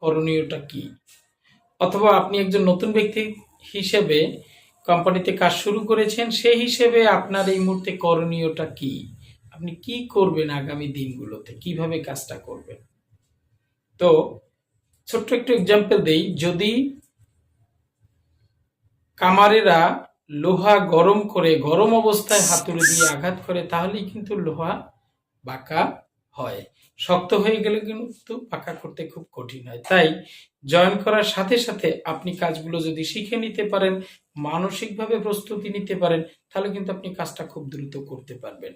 করণীয়টা কি? অথবা আপনি একজন নতুন ব্যক্তি হিসেবে কোম্পানিতে কাজ শুরু করেছেন সেই হিসেবে আপনার এই মুহূর্তে করণীয়টা কি? আপনি কি করবেন আগামী দিনগুলোতে? কীভাবে কাজটা করবেন? তো ছোট্ট একটু এক্সাম্পল দেই। যদি কামারেরা লোহা গরম করে, গরম অবস্থায় হাতুড়ি দিয়ে আঘাত করে, তাহলেই কিন্তু লোহা বাঁকা হয়। শক্ত হয়ে গেলে কিন্তু পাকা করতে খুব কঠিন হয়। তাই জয়েন করার সাথে সাথে আপনি কাজগুলো যদি শিখে নিতে পারেন, মানসিকভাবে প্রস্তুতি নিতে পারেন, তাহলে কিন্তু আপনি কাজটা খুব দ্রুত করতে পারবেন।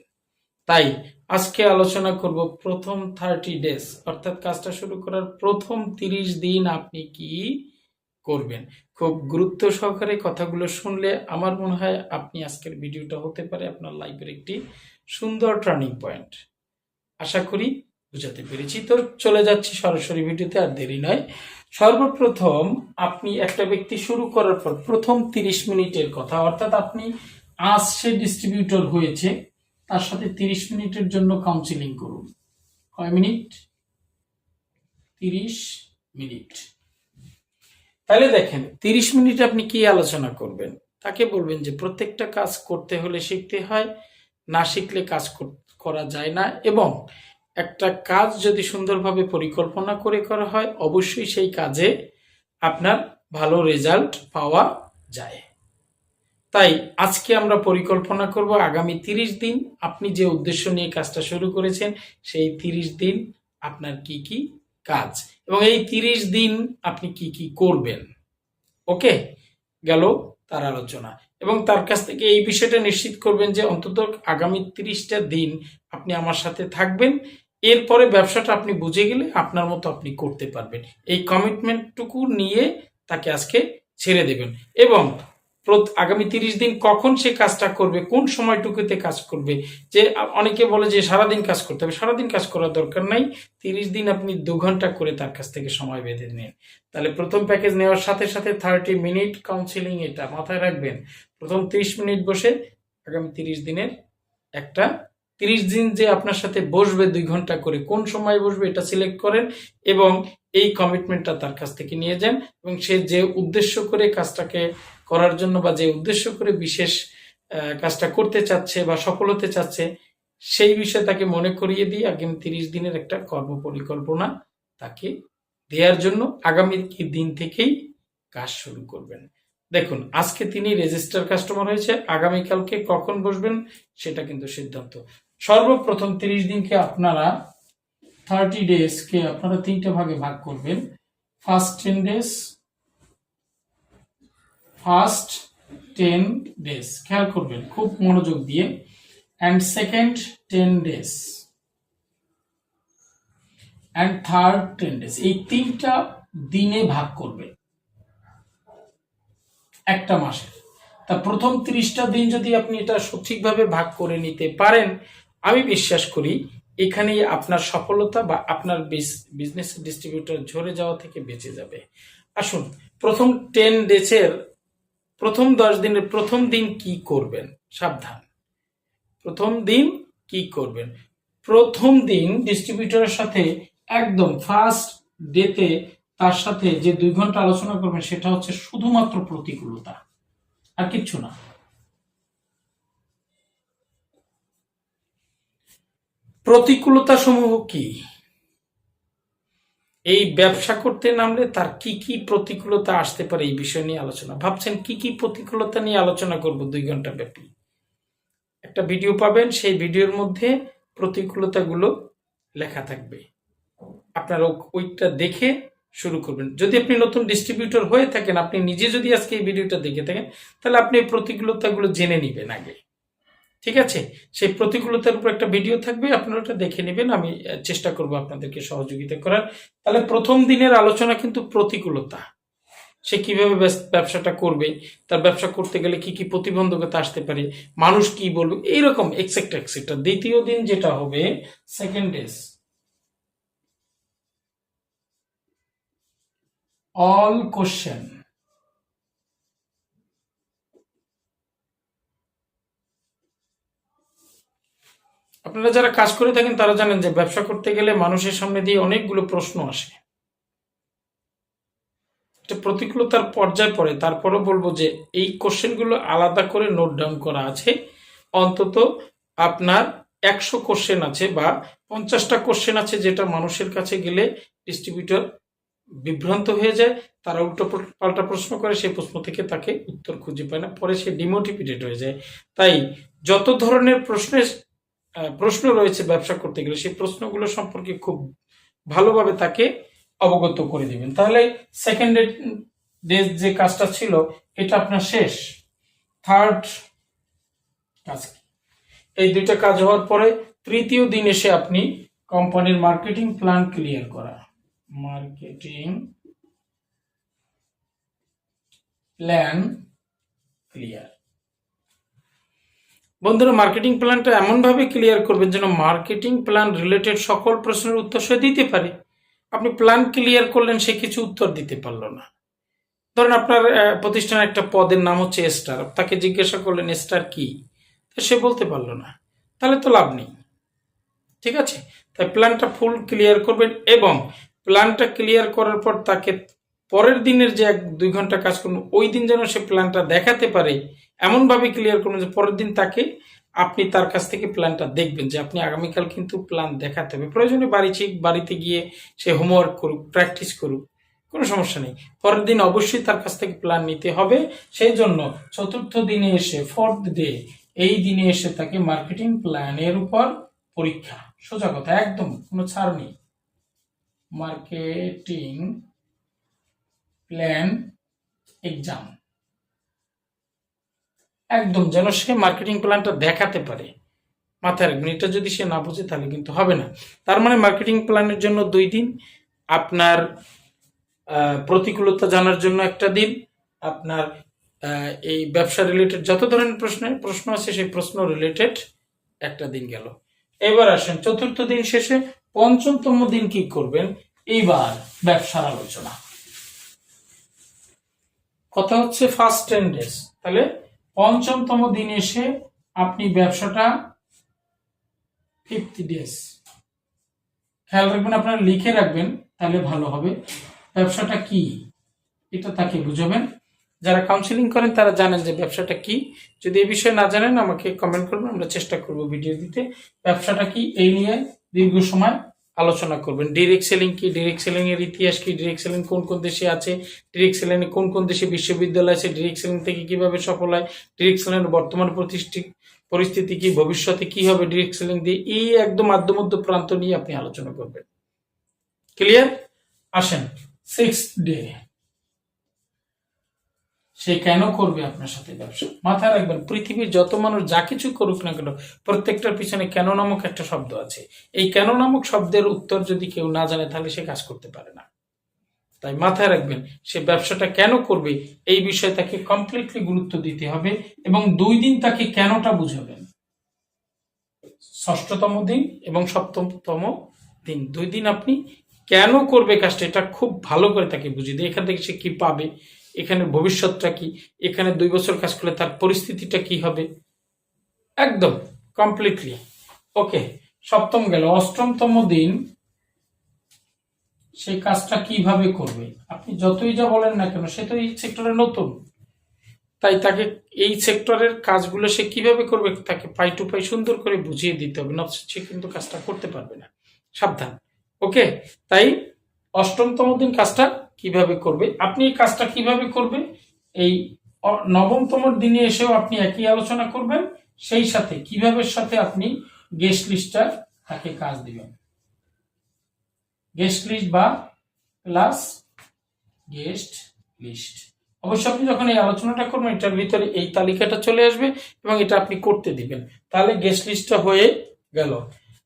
তাই আজকে আলোচনা করব প্রথম থার্টি ডেজ অর্থাৎ কাজটা শুরু করার প্রথম তিরিশ দিন আপনি কি করবেন? খুব গুরুত্ব সহকারে কথাগুলো শুনলে আমার মনে হয় আপনি আজকের ভিডিওটা হতে পারে আপনার লাইফের একটি সুন্দর টার্নিং পয়েন্ট আশা করি বুঝাতে পেরেছি। তো চলে যাচ্ছি সরাসরি ভিডিওতে, আর দেরি নয়। সর্বপ্রথম আপনি একটা ব্যক্তি শুরু করার পর প্রথম তিরিশ মিনিটের কথা, অর্থাৎ আপনি আজ সে ডিস্ট্রিবিউটর হয়েছে, তার সাথে তিরিশ মিনিটের জন্য কাউন্সিলিং করুন। কয় মিনিট? তিরিশ মিনিট। তাহলে দেখেন, তিরিশ মিনিট আপনি কি আলোচনা করবেন? তাকে বলবেন যে প্রত্যেকটা কাজ করতে হলে শিখতে হয়, না শিখলে কাজ কর- করা যায় না এবং একটা কাজ যদি সুন্দরভাবে পরিকল্পনা করে করা হয়, অবশ্যই সেই কাজে আপনার ভালো রেজাল্ট পাওয়া যায়। তাই আজকে আমরা পরিকল্পনা করব আগামী তিরিশ দিন আপনি যে উদ্দেশ্য নিয়ে কাজটা শুরু করেছেন, সেই তিরিশ দিন আপনার কি কি কাজ এবং এই তিরিশ দিন আপনি কি কি করবেন। ওকে? গেল তার আলোচনা। এবং তার কাছ থেকে এই বিষয়টা নিশ্চিত করবেন যে অন্তত আগামী তিরিশটা দিন আপনি আমার সাথে থাকবেন। এরপরে ব্যবসাটা আপনি বুঝে গেলে আপনার মতো আপনি করতে পারবেন। এই কমিটমেন্টটুকু নিয়ে তাকে আজকে ছেড়ে দেবেন। এবং আগামী তিরিশ দিন কখন সে কাজটা করবে, কোন সময়টুকুতে কাজ করবে, যে অনেকে বলে যে সারাদিন কাজ করতে হবে, সারাদিন কাজ করার দরকার নাই। তিরিশ দিন আপনি দু ঘণ্টা করে তার কাছ থেকে সময় বেঁধে নিন। তাহলে প্রথম প্যাকেজ নেওয়ার সাথে সাথে থার্টি মিনিট কাউন্সিলিং এটা মাথায় রাখবেন। প্রথম তিরিশ মিনিট বসে আগামী তিরিশ দিনের একটা তিরিশ দিন যে আপনার সাথে বসবে দুই ঘণ্টা করে কোন সময় বসবে এটা সিলেক্ট করেন এবং এই কমিটমেন্টটা তার কাছ থেকে নিয়ে যান এবং সে যে উদ্দেশ্য করে কাজটাকে করার জন্য বা যে উদ্দেশ্য করে বিশেষ কাজটা করতে চাচ্ছে বা সফল হতে চাচ্ছে, সেই বিষয়ে তাকে মনে করিয়ে দিয়ে আগামী তিরিশ দিনের একটা কর্ম পরিকল্পনা তাকে দেওয়ার জন্য আগামী দিন থেকেই কাজ শুরু করবেন। দেখুন, আজকে তিনি রেজিস্টার কাস্টমার হয়েছে, আগামীকালকে কখন বসবেন সেটা কিন্তু সিদ্ধান্ত। সর্বপ্রথম তিরিশ দিনকে আপনারা থার্টি ডেজকে আপনারা তিনটে ভাগে ভাগ করবেন। First ten days first ten days খেয়াল করবেন, খুব মনোযোগ দিয়ে। And second ten days and third ten days এই তিনটা দিনে ভাগ করবেন। একটা মাসের। তা প্রথম তিরিশটা দিন যদি আপনি এটা সঠিকভাবে ভাগ করে নিতে পারেন, আমি বিশ্বাস করি এখানেই আপনার সফলতা বা আপনার বিজনেস ডিস্ট্রিবিউটর ঝরে যাওয়া থেকে বেঁচে যাবে। আসুন, প্রথম টেন ডেজের প্রথম দশ দিনের প্রথম দিন কি করবেন? সাবধান। প্রথম দিন কি করবেন? প্রথম দিন ডিস্ট্রিবিউটরের সাথে একদম ফার্স্ট ডেতে তার সাথে যে দুই ঘণ্টা আলোচনা করবেন সেটা হচ্ছে শুধুমাত্র প্রতিকূলতা, আর কিচ্ছু না। প্রতিকূলতা সমূহ কি? এই ব্যবসা করতে নামলে তার কি কি প্রতিকূলতা আসতে পারে এই বিষয় নিয়ে আলোচনা। ভাবছেন কি কি প্রতিকূলতা নিয়ে আলোচনা করব দুই ঘণ্টা ব্যাপী। একটা ভিডিও পাবেন, সেই ভিডিওর মধ্যে প্রতিকূলতাগুলো লেখা থাকবে। আপনারা ওইটা দেখে শুরু করবেন। যদি আপনি নতুন ডিস্ট্রিবিউটর হয়ে থাকেন, আপনি নিজে যদি আজকে এই ভিডিওটা দেখে থাকেন, তাহলে আপনি এই প্রতিকূলতাগুলো জেনে নেবেন আগে। ঠিক আছে? সেই প্রতিকূলতার উপর একটা ভিডিও থাকবে, আপনারা ওটা দেখে নেবেন, আমি চেষ্টা করব আপনাদেরকে সহযোগিতা করার। তাহলে প্রথম দিনের আলোচনা কিন্তু প্রতিকূলতা। সে কীভাবে ব্যবসাটা করবে, তার ব্যবসা করতে গেলে কি কি প্রতিবন্ধকতা আসতে পারে, মানুষ কি বলবে, এইরকম এক্সেট্রা এক্সেট্রা দ্বিতীয় দিন যেটা হবে সেকেন্ড ডেজ অল কোশ্চেন আপনারা যারা কাজ করে থাকেন, তারা জানেন যে ব্যবসা করতে গেলে মানুষের সামনে দিয়ে অনেকগুলো প্রশ্ন আসে। একটা প্রতিকূলতার পর্যায়ে পড়ে, তারপরও বলব যে এই কোশ্চেনগুলো আলাদা করে নোট ডাউন করা আছে। অন্তত আপনার একশো কোশ্চেন আছে বা পঞ্চাশটা কোশ্চেন আছে যেটা মানুষের কাছে গেলে ডিস্ট্রিবিউটর বিভ্রান্ত হয়ে যায়, তারা উল্টো পাল্টা প্রশ্ন করে, সেই প্রশ্ন থেকে তাকে উত্তর খুঁজে পায় না, পরে সে ডিমোটিভেটেড হয়ে যায়। তাই যত ধরনের প্রশ্নের প্রশ্ন রয়েছে ব্যবসা করতে গেলে, সেই প্রশ্নগুলো সম্পর্কে খুব ভালোভাবে তাকে অবগত করে দিবেন। তাহলে সেকেন্ড ডে যে কাজটা ছিল, এটা আপনার শেষ। থার্ড কাজ এই দুইটা কাজ হওয়ার পরে তৃতীয় দিন এসে আপনি কোম্পানির মার্কেটিং প্ল্যান ক্লিয়ার করা। মার্কেটিং প্ল্যান ক্লিয়ার বন্ধুরা মার্কেটিং প্ল্যানটা এমনভাবে ক্লিয়ার করবেন যেন মার্কেটিং প্ল্যান রিলেটেড সকল প্রশ্নের উত্তর সে দিতে পারে। আপনি প্ল্যান ক্লিয়ার করলেন, সে কিছু উত্তর দিতে পারল না। ধরেন আপনার প্রতিষ্ঠানের একটা পদের নাম হচ্ছে স্টার তাকে জিজ্ঞাসা করলেন স্টার কি? তো সে বলতে পারল না। তাহলে তো লাভ নেই। ঠিক আছে? তাই প্ল্যানটা ফুল ক্লিয়ার করবেন এবং প্ল্যানটা ক্লিয়ার করার পর তাকে পরের দিনের যে এক দুই ঘণ্টা কাজ করুন, ওই দিন যেন সে প্ল্যানটা দেখাতে পারে, এমনভাবে ক্লিয়ার করুন যে পরের দিন তাকে আপনি তার কাছ থেকে প্ল্যানটা দেখবেন যে আপনি আগামীকাল কিন্তু প্ল্যান দেখাতে হবে। প্রয়োজনে বাড়ি ঠিক বাড়িতে গিয়ে সে হোমওয়ার্ক করুক প্র্যাকটিস করুক, কোনো সমস্যা নেই। পরের দিন অবশ্যই তার কাছ থেকে প্ল্যান নিতে হবে। সেই জন্য চতুর্থ দিনে এসে ফোর্থ ডে এই দিনে এসে তাকে মার্কেটিং প্ল্যানের উপর পরীক্ষা। সোজা কথা, একদম কোনো ছাড় নেই। মার্কেটিং প্ল্যান এক্সাম একদম যেন সে মার্কেটিং প্ল্যানটা দেখাতে পারে। মাথায় রাখবেন, এটা যদি সে না বুঝে, তাহলে কিন্তু হবে না। তার মানে মার্কেটিং প্ল্যানের জন্য দুই দিন, আপনার প্রতিকূলতা জানার জন্য একটা দিন, আপনার এই ব্যবসা রিলেটেড যত ধরনের প্রশ্ন প্রশ্ন আছে, সেই প্রশ্ন রিলেটেড একটা দিন গেল। এবার আসেন, চতুর্থ দিন শেষে পঞ্চমতম দিন কি করবেন? এইবার ব্যবসার আলোচনা। কথা হচ্ছে ফার্স্ট টেন ডেজ তাহলে পঞ্চমতম দিন এসে আপনি ব্যবসাটা ফিফটি ডেজ খেয়াল রাখবেন, আপনারা লিখে রাখবেন, তাহলে ভালো হবে। ব্যবসাটা কি? এটা তাকে বুঝাবেন। যারা কাউন্সিলিং করেন, তারা জানেন যে ব্যবসাটা কি। যদি এই বিষয়ে না জানেন, আমাকে কমেন্ট করবেন, আমরা চেষ্টা করব ভিডিও দিতে। ব্যবসাটা কি? এই নিয়ে দীর্ঘ সময় আলোচনা করবেন। ডিরেক্ট সেলিং কি? ডিরেক্ট সেলিং এর ইতিহাস কি? ডিরেক্ট সেলিং কোন কোন দেশে আছে? ডিরেক্ট সেলিং এ কোন কোন দেশে বিশ্ববিদ্যালয় আছে? ডিরেক্ট সেলিং থেকে কীভাবে সফল হয়? ডিরেক্ট সেলিং এর বর্তমান প্রতিষ্ঠিত পরিস্থিতি কি? ভবিষ্যতে কি হবে? ডিরেক্ট সেলিং দিয়ে এই একদম মাধ্যমধ্য প্রান্ত নিয়ে আপনি আলোচনা করবেন। ক্লিয়ার আসেন। সিক্স ডে সে কেন করবে আপনার সাথে ব্যবসা? মাথায় রাখবেন, পৃথিবীর যত মানুষ যা কিছু করুক না কেন, প্রত্যেকটার পিছনে কেন নামক একটা শব্দ আছে। এই কেন নামক শব্দের উত্তর যদি কেউ না জানে, তাহলে সে কাজ করতে পারে না। তাই মাথায় রাখবেন, সে ব্যবসাটা কেন করবে, এই বিষয়ে তাকে কমপ্লিটলি গুরুত্ব দিতে হবে এবং দুই দিন তাকে কেনটা বুঝাবেন? ষষ্ঠতম দিন এবং সপ্তমতম দিন। দুই দিন আপনি কেন করবে কাজটা, এটা খুব ভালো করে তাকে বুঝিয়ে দিয়ে এখান থেকে সে কি পাবে? এখানে ভবিষ্যৎটা কি? এখানে দুই বছর কাজ করলে তার পরিস্থিতিটা কি হবে? একদম কমপ্লিটলি ওকে সপ্তম গেল। অষ্টমতম দিন সেই কাজটা কীভাবে করবে? আপনি যতই যা বলেন না কেন, সে তো এই সেক্টরে নতুন। তাই তাকে এই সেক্টরের কাজগুলো সে কীভাবে করবে তাকে পাই টু পাই সুন্দর করে বুঝিয়ে দিতে হবে না সে কিন্তু কাজটা করতে পারবে না। সাবধান। ওকে তাই অষ্টমতম দিন কাজটা কীভাবে করবে? আপনি এই কাজটা কীভাবে করবে এই অ- নবমতম দিনে এসেও আপনি একই আলোচনা করবেন। সেই সাথে কীভাবে সাথে আপনি গেস্ট লিস্টটা তাকে কাজ দিবেন? গেস্ট লিস্ট বা প্লাস গেস্ট লিস্ট অবশ্য আপনি যখন এই আলোচনাটা করবেন, এটার ভিতরে এই তালিকাটা চলে আসবে এবং এটা আপনি করতে দিবেন। তাহলে গেস্ট লিস্টটা হয়ে গেল।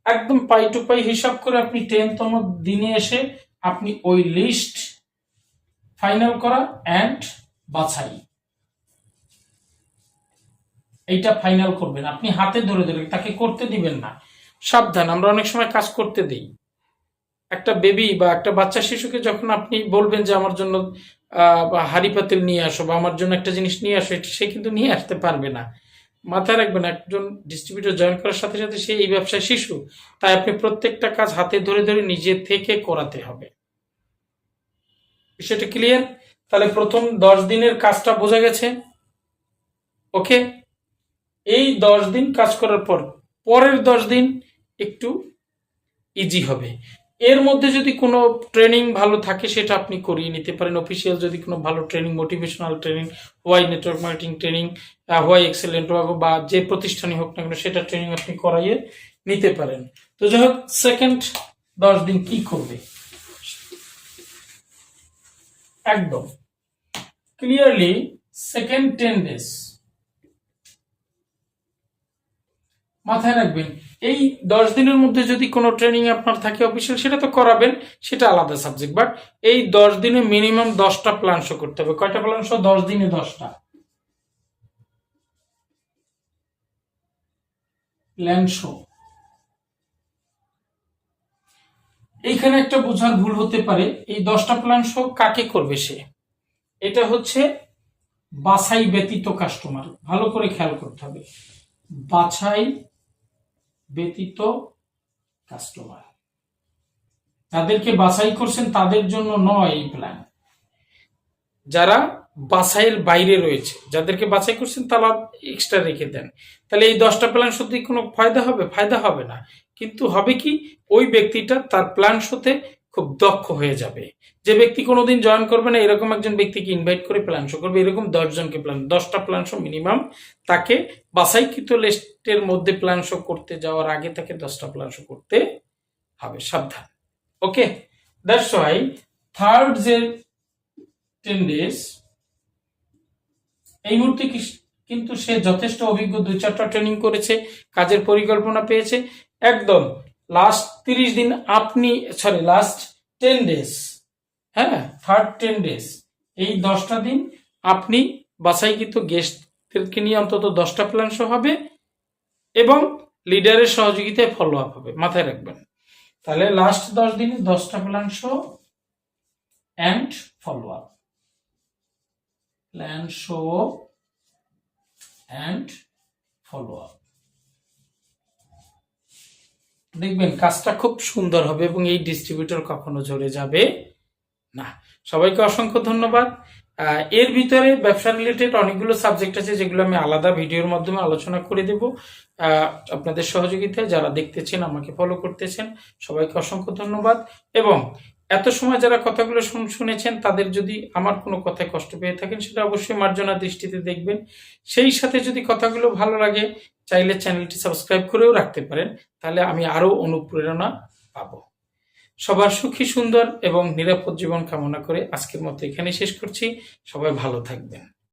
একদম পাই টু পাই হিসাব করে আপনি টেনতম দিনে এসে আপনি ওই লিস্ট ফাইনাল করা অ্যান্ড বাছাই। এইটা ফাইনাল করবেন। আপনি হাতে ধরে ধরে তাকে করতে দিবেন না। সাবধান, আমরা অনেক সময় কাজ করতে দেই। একটা বেবি বা একটা বাচ্চা শিশুকে যখন আপনি বলবেন যে, আমার জন্য হাড়ি পাতিল নিয়ে আসো বা আমার জন্য একটা জিনিস নিয়ে আসো, সে কিন্তু নিয়ে আসতে পারবে না। মাথায় রাখবেন, একজন ডিস্ট্রিবিউটর জয়েন করার সাথে সাথে সে এই ব্যবসায় শিশু। তাই আপনি প্রত্যেকটা কাজ হাতে ধরে ধরে নিজে থেকে করাতে হবে। বিষয়টা ক্লিয়ার তাহলে প্রথম দশ দিনের কাজটা বোঝা গেছে। ওকে এই দশ দিন কাজ করার পর, পরের দশ দিন একটু ইজি হবে। এর মধ্যে যদি কোনো ট্রেনিং ভালো থাকে, সেটা আপনি করিয়ে নিতে পারেন। অফিসিয়াল যদি কোনো ভালো training motivational training why network marketing training why excellent বা যে প্রতিষ্ঠানই হোক না কেন, সেটা ট্রেনিং আপনি করাইয়ে নিতে পারেন। তো যাই হোক সেকেন্ড দশ দিন কি করবে? একদম। ক্লিয়ারলি সেকেন্ড টেন ডেজ মাথায় রাখবেন, এই দশ দিনের মধ্যে যদি কোনো ট্রেনিং আপনার থাকে অফিসিয়াল সেটা তো করাবেন, সেটা আলাদা সাবজেক্ট বাট এই দশ দিনে মিনিমাম দশটা প্ল্যান শো করতে হবে। কয়টা প্ল্যান শো দশ দিনে দশটা। প্ল্যান শো এইখানে একটা বোঝার ভুল হতে পারে। এই দশটা প্ল্যান শো কাকে করবে সে? এটা হচ্ছে বাছাই ব্যতীত কাস্টমার ভালো করে খেয়াল করতে হবে। বাছাই ব্যতীত কাস্টমার যাদেরকে বাছাই করছেন তাদের জন্য নয় এই প্ল্যান যারা বাছাইয়ের বাইরে রয়েছে। যাদেরকে বাছাই করছেন তারা এক্সট্রা রেখে দেন। তাহলে এই দশটা প্ল্যান সত্যি কোনো ফায়দা হবে? ফায়দা হবে না। কিন্তু হবে কি? ওই ব্যক্তিটা তার প্ল্যান শোতে খুব দক্ষ হয়ে যাবে। যে ব্যক্তি কোনোদিন জয়েন করবে না, এরকম একজন ব্যক্তিকে ইনভাইট করে প্ল্যান শো করবে, এরকম দশজনকে প্ল্যান দশটা প্ল্যান শো মিনিমাম তাকে বাছাইকৃত লিস্টের মধ্যে প্ল্যান শো করতে যাওয়ার আগে তাকে দশটা প্ল্যান শো করতে হবে। সাবধান। ওকে দ্যাটস ওয়াই থার্ড যে টেন ডেজ এই মুহূর্তে কিন্তু সে যথেষ্ট অভিজ্ঞ, দুই চারটা ট্রেনিং করেছে, কাজের পরিকল্পনা পেয়েছে। একদম লাস্ট তিরিশ দিন আপনি সরি লাস্ট টেন ডেজ হ্যাঁ থার্ড টেন ডেজ এই দশটা দিন আপনি বাছাইকৃত গেস্টদেরকে নিয়ে অন্তত দশটা প্ল্যান শো হবে এবং লিডারের সহযোগিতায় ফলো আপ হবে, মাথায় রাখবেন। তাহলে লাস্ট দশ দিনে দশটা plan show and follow up plan show and follow up দেখবেন, কাজটা খুব সুন্দর হবে এবং এই ডিস্ট্রিবিউটর কখনো ঝরে যাবে না। সবাইকে অসংখ্য ধন্যবাদ। এর ভিতরে ব্যবসা রিলেটেড অনেকগুলো সাবজেক্ট আছে যেগুলো আমি আলাদা ভিডিওর মাধ্যমে আলোচনা করে দেব। আপনাদের সহযোগিতায় যারা দেখতেছেন, আমাকে ফলো করতেছেন, সবাইকে অসংখ্য ধন্যবাদ। এবং এত সময় যারা কথাগুলো শুন- শুনেছেন, তাদের যদি আমার কোনো কথায় কষ্ট পেয়ে থাকেন, সেটা অবশ্যই মার্জনা দৃষ্টিতে দেখবেন। সেই সাথে যদি কথাগুলো ভালো লাগে, চাইলে চ্যানেলটি সাবস্ক্রাইব করেও রাখতে পারেন। তাহলে আমি আরও অনুপ্রেরণা পাব। সবার সুখী, সুন্দর এবং নিরাপদ জীবন কামনা করে আজকের মতো এখানে শেষ করছি। সবাই ভালো থাকবেন।